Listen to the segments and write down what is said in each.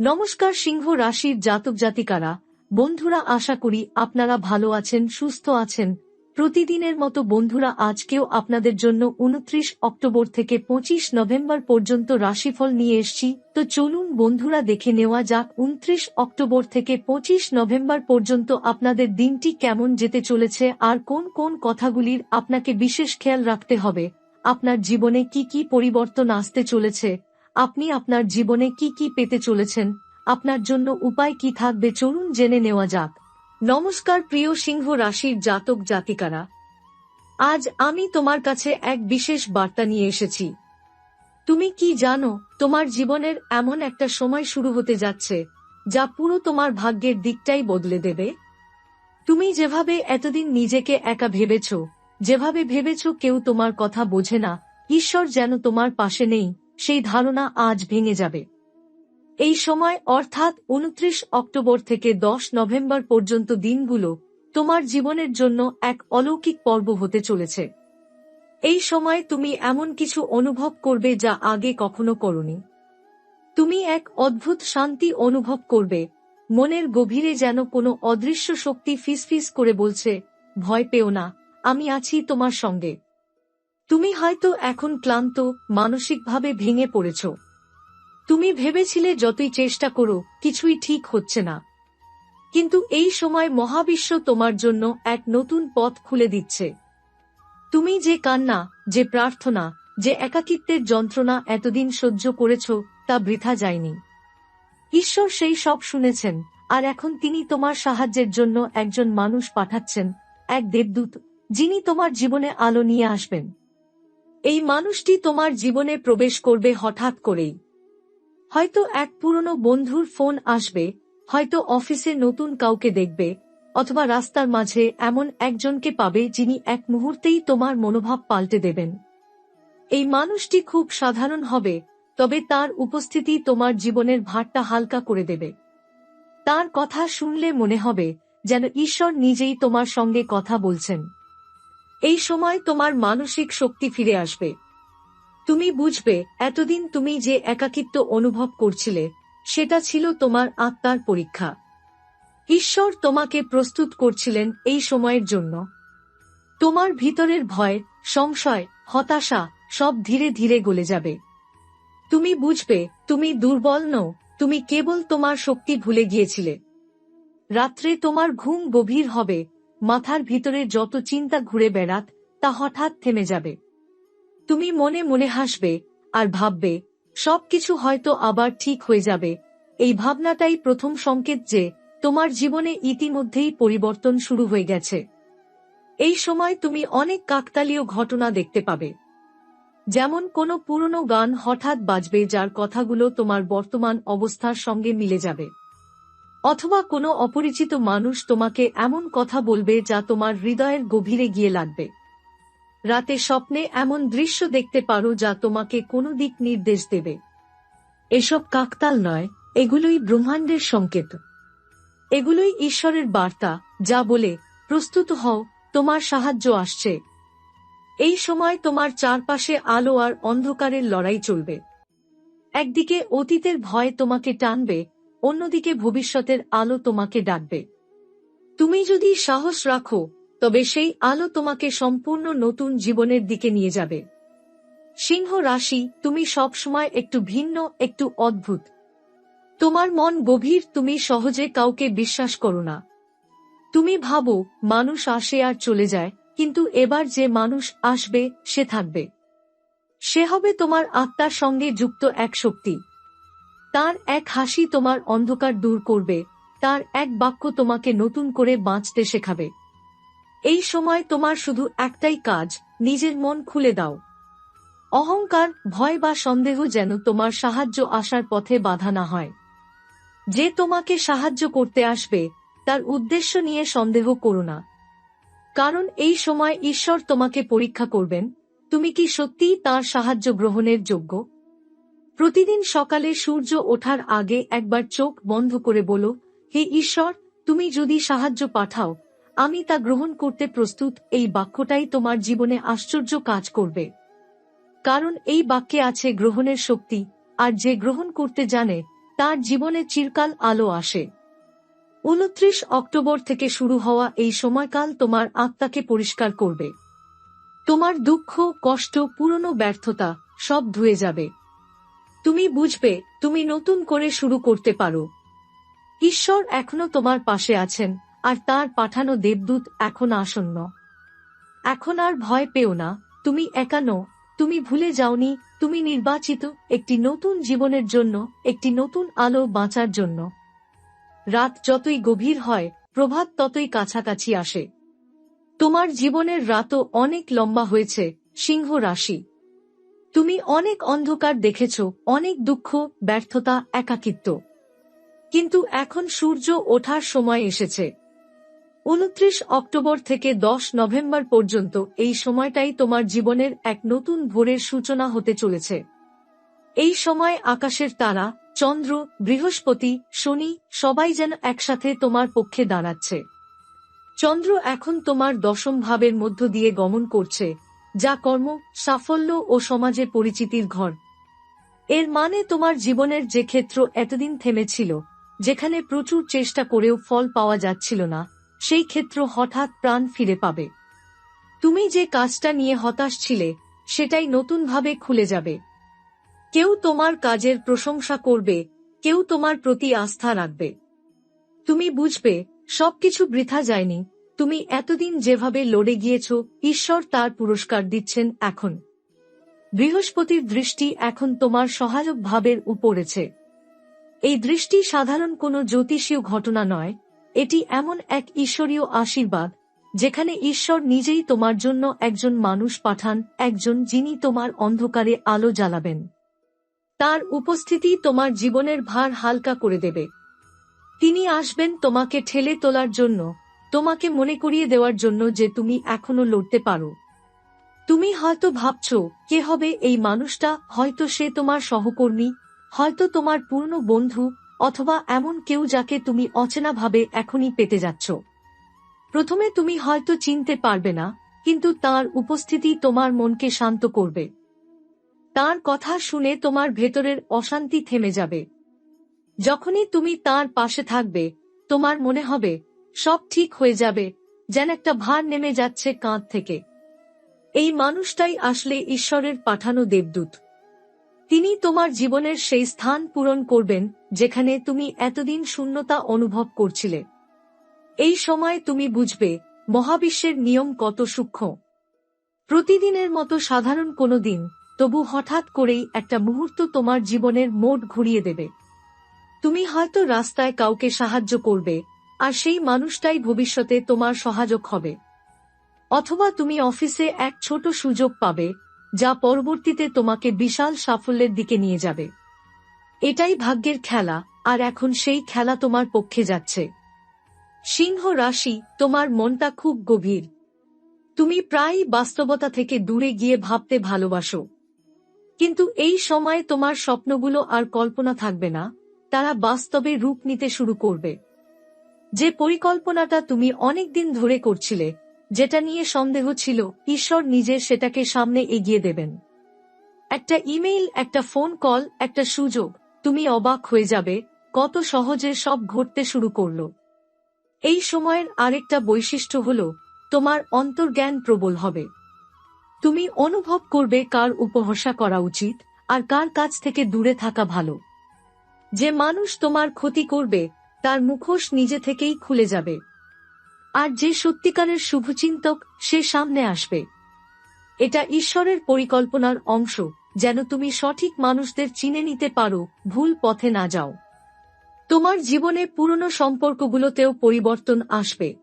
নমস্কার সিংহ রাশির জাতক জাতিকারা। বন্ধুরা, আশা করি আপনারা ভালো আছেন, সুস্থ আছেন। প্রতিদিনের মতো বন্ধুরা, আজকেও আপনাদের জন্য উনত্রিশ অক্টোবর থেকে পঁচিশ নভেম্বর পর্যন্ত রাশিফল নিয়ে এসছি। তো চলুন বন্ধুরা, দেখে নেওয়া যাক উনত্রিশ অক্টোবর থেকে পঁচিশ নভেম্বর পর্যন্ত আপনাদের দিনটি কেমন যেতে চলেছে আর কোন কোন কথাগুলির আপনাকে বিশেষ খেয়াল রাখতে হবে। আপনার জীবনে কি কি পরিবর্তন আসতে চলেছে? আপনি আপনার জীবনে কি কি পেতে চলেছেন? আপনার জন্য উপায় কি থাকবে? চলুন জেনে নেওয়া যাক। নমস্কার, প্রিয় সিংহ রাশির জাতক জাতিকারা। আজ আমি তোমার কাছে এক বিশেষ বার্তা নিয়ে এসেছি। তুমি কি জানো, তোমার জীবনের এমন একটা সময় শুরু হতে যাচ্ছে, যা পুরো তোমার ভাগ্যের দিকটাই বদলে দেবে? তুমি যেভাবে এতদিন নিজেকে একা ভেবেছ, যেভাবে ভেবেছ কেউ তোমার কথা বোঝে না, ঈশ্বর যেন তোমার পাশে নেই সেই ধারণা আজ ভেঙে যাবে। এই সময় অর্থাৎ উনত্রিশ অক্টোবর থেকে দশ নভেম্বর পর্যন্ত দিনগুলো তোমার জীবনের জন্য এক অলৌকিক পর্ব হতে চলেছে। এই সময় তুমি এমন কিছু অনুভব করবে যা আগে কখনো করনি। তুমি এক অদ্ভুত শান্তি অনুভব করবে, মনের গভীরে যেন কোনো অদৃশ্য শক্তি ফিসফিস করে বলছে, ভয় পেও না, আমি আছি তোমার সঙ্গে। তুমি হয়তো এখন ক্লান্ত, মানসিকভাবে ভেঙে পড়েছ। তুমি ভেবেছিলে যতই চেষ্টা করো, কিছুই ঠিক হচ্ছে না। কিন্তু এই সময় মহাবিশ্ব তোমার জন্য এক নতুন পথ খুলে দিচ্ছে। তুমি যে কান্না, যে প্রার্থনা, যে একাকিত্বের যন্ত্রণা এতদিন সহ্য করেছ, তা বৃথা যায়নি। ঈশ্বর সেই সব শুনেছেন, আর এখন তিনি তোমার সাহায্যের জন্য একজন মানুষ পাঠাচ্ছেন, এক দেবদূত, যিনি তোমার জীবনে আলো নিয়ে আসবেন। এই মানুষটি তোমার জীবনে প্রবেশ করবে হঠাৎ করেই। হয়তো এক পুরনো বন্ধুর ফোন আসবে, হয়তো অফিসে নতুন কাউকে দেখবে, অথবা রাস্তার মাঝে এমন একজনকে পাবে যিনি এক মুহূর্তেই তোমার মনোভাব পাল্টে দেবেন। এই মানুষটি খুব সাধারণ হবে, তবে তার উপস্থিতি তোমার জীবনের ভারটা হালকা করে দেবে। তার কথা শুনলে মনে হবে, যেন ঈশ্বর নিজেই তোমার সঙ্গে কথা বলছেন। এই সময় তোমার মানসিক শক্তি ফিরে আসবে। তুমি বুঝবে, এতদিন তুমি যে একাকিত্ব অনুভব করছিলে, সেটা ছিল তোমার আত্মার পরীক্ষা। ঈশ্বর তোমাকে প্রস্তুত করছিলেন এই সময়ের জন্য। তোমার ভিতরের ভয়, সংশয়, হতাশা সব ধীরে ধীরে গলে যাবে। তুমি বুঝবে, তুমি দুর্বল নও, তুমি কেবল তোমার শক্তি ভুলে গিয়েছিলে। রাত্রে তোমার ঘুম গভীর হবে মাথার ভিতরে যত চিন্তা ঘুরে বেড়াত, তা হঠাৎ থেমে যাবে। তুমি মনে মনে হাসবে আর ভাববে, সবকিছু হয়তো আবার ঠিক হয়ে যাবে। এই ভাবনাটাই প্রথম সংকেত যে, তোমার জীবনে ইতিমধ্যেই পরিবর্তন শুরু হয়ে গেছে। এই সময় তুমি অনেক কাকতালীয় ঘটনা দেখতে পাবে। যেমন কোনো পুরনো গান হঠাৎ বাজবে যার কথাগুলো তোমার বর্তমান অবস্থার সঙ্গে মিলে যাবে। অথবা কোনো অপরিচিত মানুষ তোমাকে এমন কথা বলবে যা তোমার হৃদয়ের গভীরে গিয়ে লাগবে। রাতে স্বপ্নে এমন দৃশ্য দেখতে পারো যা তোমাকে কোনো দিক নির্দেশ দেবে। এসব কাকতাল নয়, এগুলোই ব্রহ্মাণ্ডের সংকেত। এগুলোই ঈশ্বরের বার্তা, যা বলে, প্রস্তুত হও, তোমার সাহায্য আসছে। এই সময় তোমার চারপাশে আলো আর অন্ধকারের লড়াই চলবে। একদিকে অতীতের ভয় তোমাকে টানবে অন্যদিকে ভবিষ্যতের আলো তোমাকে ডাকবে। তুমি যদি সাহস রাখো, তবে সেই আলো তোমাকে সম্পূর্ণ নতুন জীবনের দিকে নিয়ে যাবে। সিংহ রাশি, তুমি সবসময় একটু ভিন্ন, একটু অদ্ভুত। তোমার মন গভীর, তুমি সহজে কাউকে বিশ্বাস করো না। তুমি ভাবো, মানুষ আসে আর চলে যায়, কিন্তু এবার যে মানুষ আসবে, সে থাকবে। সে হবে তোমার আত্মার সঙ্গে যুক্ত এক শক্তি। তার এক হাসি তোমার অন্ধকার দূর করবে, তার এক বাক্য তোমাকে নতুন করে বাঁচতে শেখাবে। এই সময় তোমার শুধু একটাই কাজ, নিজের মন খুলে দাও। অহংকার, ভয় বা সন্দেহ যেন তোমার সাহায্য আসার পথে বাধা না হয়। যে তোমাকে সাহায্য করতে আসবে, তার উদ্দেশ্য নিয়ে সন্দেহ করো না। কারণ এই সময় ঈশ্বর তোমাকে পরীক্ষা করবেন, তুমি কি সত্যিই তার সাহায্য গ্রহণের যোগ্য? প্রতিদিন সকালে সূর্য ওঠার আগে একবার চোখ বন্ধ করে বলো, হে ঈশ্বর, তুমি যদি সাহায্য পাঠাও, আমি তা গ্রহণ করতে প্রস্তুত, এই বাক্যটাই তোমার জীবনে আশ্চর্য কাজ করবে। কারণ এই বাক্যে আছে গ্রহণের শক্তি, আর যে গ্রহণ করতে জানে, তার জীবনে চিরকাল আলো আসে। উনত্রিশ অক্টোবর থেকে শুরু হওয়া এই সময়কাল তোমার আত্মাকে পরিষ্কার করবে। তোমার দুঃখ, কষ্ট, পুরনো ব্যর্থতা সব ধুয়ে যাবে। তুমি বুঝবে, তুমি নতুন করে শুরু করতে পারো। ঈশ্বর এখনও তোমার পাশে আছেন, আর তার পাঠানো দেবদূত এখন আসন্ন। এখন আর ভয় পেও না, তুমি একানো তুমি ভুলে যাওনি, তুমি নির্বাচিত একটি নতুন জীবনের জন্য, একটি নতুন আলো বাঁচার জন্য। রাত যতই গভীর হয়, প্রভাত ততই কাছাকাছি আসে। তোমার জীবনের রাতও অনেক লম্বা হয়েছে, সিংহ রাশি। তুমি অনেক অন্ধকার দেখেছ, অনেক দুঃখ, ব্যর্থতা, একাকিত্ব। কিন্তু এখন সূর্য ওঠার সময় এসেছে। উনত্রিশ অক্টোবর থেকে দশ নভেম্বর পর্যন্ত এই সময়টাই তোমার জীবনের এক নতুন ভোরের সূচনা হতে চলেছে। এই সময় আকাশের তারা, চন্দ্র, বৃহস্পতি, শনি সবাই যেন একসাথে তোমার পক্ষে দাঁড়াচ্ছে। চন্দ্র এখন তোমার দশম ভাবের মধ্য দিয়ে গমন করছে। যা কর্ম, সাফল্য ও সমাজে পরিচিতির ঘর। এর মানে তোমার জীবনের যে ক্ষেত্র এতদিন থেমেছিল, যেখানে প্রচুর চেষ্টা করেও ফল পাওয়া যাচ্ছিল না, সেই ক্ষেত্র হঠাৎ প্রাণ ফিরে পাবে। তুমি যে কাজটা নিয়ে হতাশ ছিলে, সেটাই নতুনভাবে খুলে যাবে। কেউ তোমার কাজের প্রশংসা করবে, কেউ তোমার প্রতি আস্থা রাখবে। তুমি বুঝবে, সবকিছু বৃথা যায়নি তুমি এতদিন যেভাবে লড়ে গিয়েছ, ঈশ্বর তার পুরস্কার দিচ্ছেন এখন। বৃহস্পতির দৃষ্টি এখন তোমার সহায়ক ভাবের উপরেছে। এই দৃষ্টি সাধারণ কোনো জ্যোতিষীয় ঘটনা নয়, এটি এমন এক ঈশ্বরীয় আশীর্বাদ, যেখানে ঈশ্বর নিজেই তোমার জন্য একজন মানুষ পাঠান, একজন যিনি তোমার অন্ধকারে আলো জ্বালাবেন। তার উপস্থিতি তোমার জীবনের ভার হালকা করে দেবে। তিনি আসবেন তোমাকে ঠেলে তোলার জন্য তোমাকে মনে করিয়ে দেওয়ার জন্য যে তুমি এখনও লড়তে পারো। তুমি হয়তো ভাবছ, কে হবে এই মানুষটা? হয়তো সে তোমার সহকর্মী, হয়তো তোমার পূর্ণ বন্ধু, অথবা এমন কেউ যাকে তুমি অচেনাভাবে এখনই পেতে যাচ্ছ। প্রথমে তুমি হয়তো চিনতে পারবে না, কিন্তু তার উপস্থিতি তোমার মনকে শান্ত করবে। তার কথা শুনে তোমার ভেতরের অশান্তি থেমে যাবে। যখনই তুমি তার পাশে থাকবে, তোমার মনে হবে সব ঠিক হয়ে যাবে, যেন একটা ভার নেমে যাচ্ছে কাঁধ থেকে। এই মানুষটাই আসলে ঈশ্বরের পাঠানো দেবদূত। তিনি তোমার জীবনের সেই স্থান পূরণ করবেন, যেখানে তুমি এতদিন শূন্যতা অনুভব করছিলে। এই সময় তুমি বুঝবে, মহাবিশ্বের নিয়ম কত সূক্ষ্ম। প্রতিদিনের মতো সাধারণ কোনো দিন, তবু হঠাৎ করেই একটা মুহূর্ত তোমার জীবনের মোড ঘুরিয়ে দেবে। তুমি হয়তো রাস্তায় কাউকে সাহায্য করবে আর সেই মানুষটাই ভবিষ্যতে তোমার সহায়ক হবে। অথবা তুমি অফিসে এক ছোট সুযোগ পাবে, যা পরবর্তীতে তোমাকে বিশাল সাফল্যের দিকে নিয়ে যাবে। এটাই ভাগ্যের খেলা, আর এখন সেই খেলা তোমার পক্ষে যাচ্ছে। সিংহ রাশি, তোমার মনটা খুব গভীর। তুমি প্রায়ই বাস্তবতা থেকে দূরে গিয়ে ভাবতে ভালোবাসো। কিন্তু এই সময়ে তোমার স্বপ্নগুলো আর কল্পনা থাকবে না, তারা বাস্তবে রূপ নিতে শুরু করবে। যে পরিকল্পনাটা তুমি অনেক দিন ধরে করছিলে, যেটা নিয়ে সন্দেহ ছিল, ঈশ্বর নিজে সেটাকে সামনে এগিয়ে দেবেন। একটা ইমেইল, একটা ফোন কল, একটা সুযোগ, তুমি অবাক হয়ে যাবে, কত সহজে সব ঘটতে শুরু করল। এই সময়ের আরেকটা বৈশিষ্ট্য হল, তোমার অন্তর্জ্ঞান প্রবল হবে। তুমি অনুভব করবে কার উপহসা করা উচিত, আর কার কাছ থেকে দূরে থাকা ভালো। যে মানুষ তোমার ক্ষতি করবে তার মুখোশ নিজে থেকেই খুলে যাবে। আর যে সত্যিকারের শুভচিন্তক, সে সামনে আসবে। এটা ঈশ্বরের পরিকল্পনার অংশ, যেন তুমি সঠিক মানুষদের চিনে নিতে পারো, ভুল পথে না যাও। তোমার জীবনে পুরনো সম্পর্কগুলোতেও পরিবর্তন আসবে।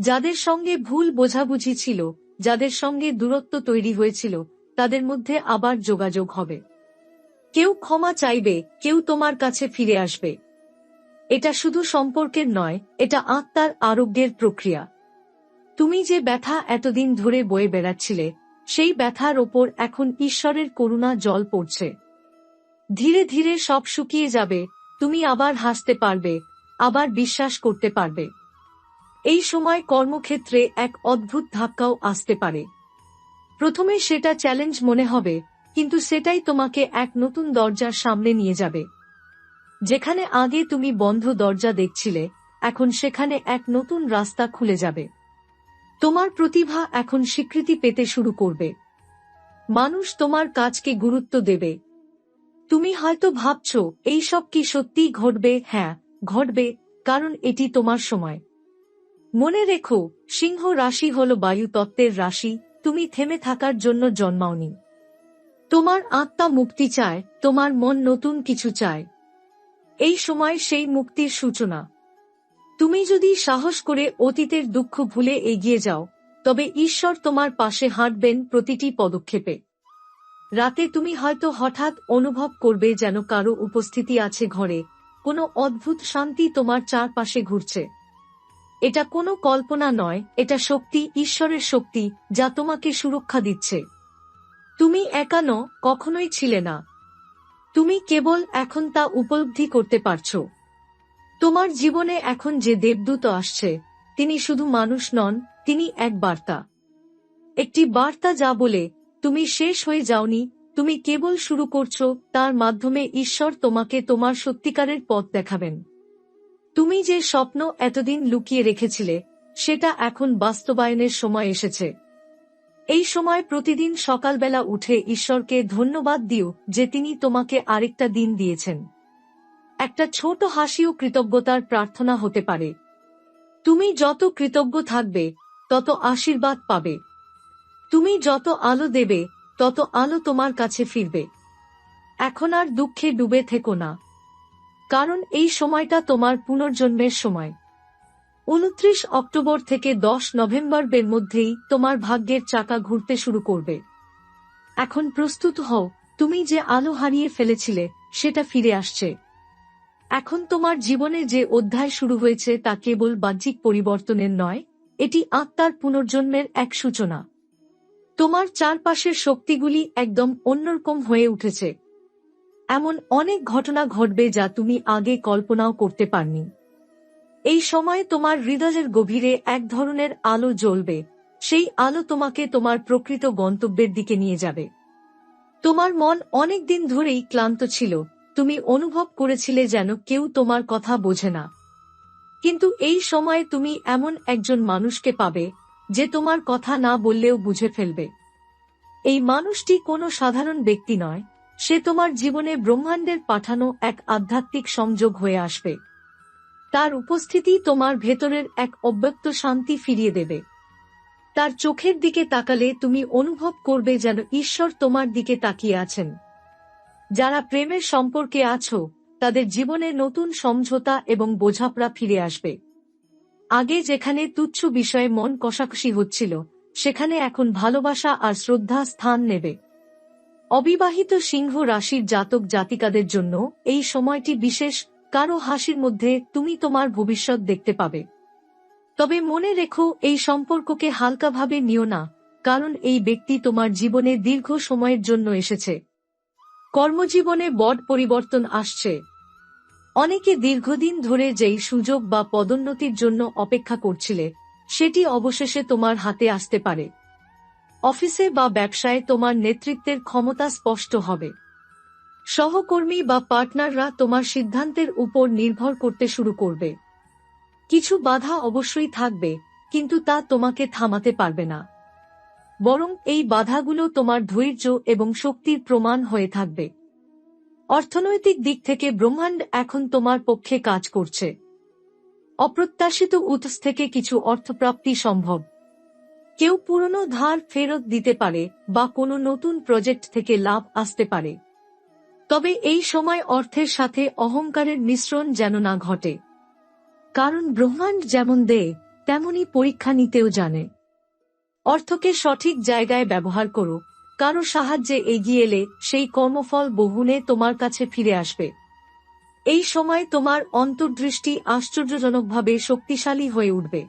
যাদের সঙ্গে ভুল বোঝাবুঝি ছিল, যাদের সঙ্গে দূরত্ব তৈরি হয়েছিল, তাদের মধ্যে আবার যোগাযোগ হবে। কেউ ক্ষমা চাইবে, কেউ তোমার কাছে ফিরে আসবে। এটা শুধু সম্পর্কের নয়, এটা আত্মার আরোগ্যের প্রক্রিয়া। তুমি যে ব্যথা এতদিন ধরে বয়ে বেড়াচ্ছিলে, সেই ব্যথার ওপর এখন ঈশ্বরের করুণা জল পড়ছে। ধীরে ধীরে সব শুকিয়ে যাবে, তুমি আবার হাসতে পারবে, আবার বিশ্বাস করতে পারবে। এই সময় কর্মক্ষেত্রে এক অদ্ভুত ধাক্কাও আসতে পারে। প্রথমে সেটা চ্যালেঞ্জ মনে হবে, কিন্তু সেটাই তোমাকে এক নতুন দরজার সামনে নিয়ে যাবে। যেখানে আগে তুমি বন্ধ দরজা দেখছিলে, এখন সেখানে এক নতুন রাস্তা খুলে যাবে। তোমার প্রতিভা এখন স্বীকৃতি পেতে শুরু করবে। মানুষ তোমার কাজকে গুরুত্ব দেবে। তুমি হয়তো ভাবছ, এই সব কি সত্যিই ঘটবে? হ্যাঁ ঘটবে, কারণ এটি তোমার সময়। মনে রেখো, সিংহ রাশি হল বায়ু তত্ত্বের রাশি, তুমি থেমে থাকার জন্য জন্মাওনি। তোমার আত্মা মুক্তি চায়, তোমার মন নতুন কিছু চায়। এই সময় সেই মুক্তির সূচনা। তুমি যদি সাহস করে অতীতের দুঃখ ভুলে এগিয়ে যাও, তবে ঈশ্বর তোমার পাশে হাঁটবেন প্রতিটি পদক্ষেপে। রাতে তুমি হয়তো হঠাৎ অনুভব করবে যেন কারও উপস্থিতি আছে ঘরে, কোনো অদ্ভুত শান্তি তোমার চারপাশে ঘুরছে। এটা কোনো কল্পনা নয়, এটা শক্তি, ঈশ্বরের শক্তি, যা তোমাকে সুরক্ষা দিচ্ছে। তুমি একানো কখনোই ছিলে না। তুমি কেবল এখন তা উপলব্ধি করতে পারছ। তোমার জীবনে এখন যে দেবদূত আসছে, তিনি শুধু মানুষ নন, তিনি এক বার্তা। একটি বার্তা যা বলে, তুমি শেষ হয়ে যাওনি, তুমি কেবল শুরু করছ, তার মাধ্যমে ঈশ্বর তোমাকে তোমার সত্যিকারের পথ দেখাবেন। তুমি যে স্বপ্ন এতদিন লুকিয়ে রেখেছিলে, সেটা এখন বাস্তবায়নের সময় এসেছে। এই সময় প্রতিদিন সকালবেলা উঠে ঈশ্বরকে ধন্যবাদ দিও যে তিনি তোমাকে আরেকটা দিন দিয়েছেন। একটা ছোট হাসিও কৃতজ্ঞতার প্রার্থনা হতে পারে। তুমি যত কৃতজ্ঞ থাকবে, তত আশীর্বাদ পাবে। তুমি যত আলো দেবে, তত আলো তোমার কাছে ফিরবে। এখন আর দুঃখে ডুবে থেকো না। কারণ এই সময়টা তোমার পুনর্জন্মের সময়। উনত্রিশ অক্টোবর থেকে দশ নভেম্বরের মধ্যেই তোমার ভাগ্যের চাকা ঘুরতে শুরু করবে। এখন প্রস্তুত হও, তুমি যে আলো হারিয়ে ফেলেছিলে, সেটা ফিরে আসছে। এখন তোমার জীবনে যে অধ্যায় শুরু হয়েছে, তা কেবল বাহ্যিক পরিবর্তনের নয়, এটি আত্মার পুনর্জন্মের এক সূচনা। তোমার চারপাশের শক্তিগুলি একদম অন্যরকম হয়ে উঠেছে। এমন অনেক ঘটনা ঘটবে যা তুমি আগে কল্পনাও করতে পারনি। এই সময় তোমার হৃদয়ের গভীরে এক ধরনের আলো জ্বলবে। সেই আলো তোমাকে তোমার প্রকৃত গন্তব্যের দিকে নিয়ে যাবে। তোমার মন অনেক দিন ধরেই ক্লান্ত ছিল। তুমি অনুভব করেছিলে যেন কেউ তোমার কথা বোঝে না। কিন্তু এই সময়ে তুমি এমন একজন মানুষকে পাবে, যে তোমার কথা না বললেও বুঝে ফেলবে। এই মানুষটি কোনো সাধারণ ব্যক্তি নয়। সে তোমার জীবনে ব্রহ্মাণ্ডের পাঠানো এক আধ্যাত্মিক সংযোগ হয়ে আসবে। তার উপস্থিতি তোমার ভেতরের এক অব্যক্ত শান্তি ফিরিয়ে দেবে। তার চোখের দিকে তাকালে তুমি অনুভব করবে যেন ঈশ্বর তোমার দিকে তাকিয়ে আছেন। যারা প্রেমের সম্পর্কে আছো, তাদের জীবনে নতুন সমঝোতা এবং বোঝাপড়া ফিরে আসবে। আগে যেখানে তুচ্ছ বিষয়ে মন কষাকষি হচ্ছিল, সেখানে এখন ভালোবাসা আর শ্রদ্ধা স্থান নেবে। অবিবাহিত সিংহ রাশির জাতক জাতিকাদের জন্য এই সময়টি বিশেষ কারও হাসির মধ্যে তুমি তোমার ভবিষ্যৎ দেখতে পাবে। তবে মনে রেখো, এই সম্পর্ককে হালকাভাবে নিও না, কারণ এই ব্যক্তি তোমার জীবনে দীর্ঘ সময়ের জন্য এসেছে। কর্মজীবনে বড পরিবর্তন আসছে। অনেকে দীর্ঘদিন ধরে যেই সুযোগ বা পদোন্নতির জন্য অপেক্ষা করছিলে, সেটি অবশেষে তোমার হাতে আসতে পারে। অফিসে বা ব্যবসায় তোমার নেতৃত্বের ক্ষমতা স্পষ্ট হবে। সহকর্মী বা পার্টনাররা তোমার সিদ্ধান্তের উপর নির্ভর করতে শুরু করবে। কিছু বাধা অবশ্যই থাকবে, কিন্তু তা তোমাকে থামাতে পারবে না। বরং এই বাধাগুলো তোমার ধৈর্য এবং শক্তির প্রমাণ হয়ে থাকবে। অর্থনৈতিক দিক থেকে ব্রহ্মাণ্ড এখন তোমার পক্ষে কাজ করছে। অপ্রত্যাশিত উৎস থেকে কিছু অর্থপ্রাপ্তি সম্ভব। কেউ পুরনো ধার ফেরত দিতে পারে বা কোনো নতুন প্রজেক্ট থেকে লাভ আসতে পারে। তবে এই সময় অর্থের সাথে অহংকারের মিশ্রণ যেন না ঘটে। কারণ ব্রহ্মাণ্ড যেমন দেয়, তেমনই পরীক্ষা নিতেও জানে। অর্থকে সঠিক জায়গায় ব্যবহার করো। কারও সাহায্যে এগিয়ে এলে সেই কর্মফল বহুনে তোমার কাছে ফিরে আসবে। এই সময় তোমার অন্তর্দৃষ্টি আশ্চর্যজনকভাবে শক্তিশালী হয়ে উঠবে।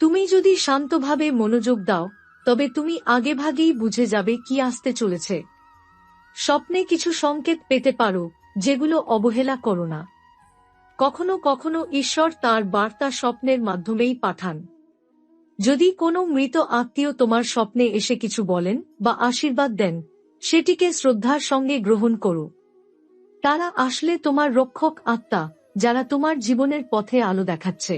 তুমি যদি শান্তভাবে মনোযোগ দাও, তবে তুমি আগেভাগেই বুঝে যাবে কি আসতে চলেছে। স্বপ্নে কিছু সংকেত পেতে পারো, যেগুলো অবহেলা করো না। কখনো কখনো ঈশ্বর তার বার্তা স্বপ্নের মাধ্যমেই পাঠান। যদি কোনো মৃত আত্মীয় তোমার স্বপ্নে এসে কিছু বলেন বা আশীর্বাদ দেন, সেটিকে শ্রদ্ধার সঙ্গে গ্রহণ করো। তারা আসলে তোমার রক্ষক আত্মা, যারা তোমার জীবনের পথে আলো দেখাচ্ছে।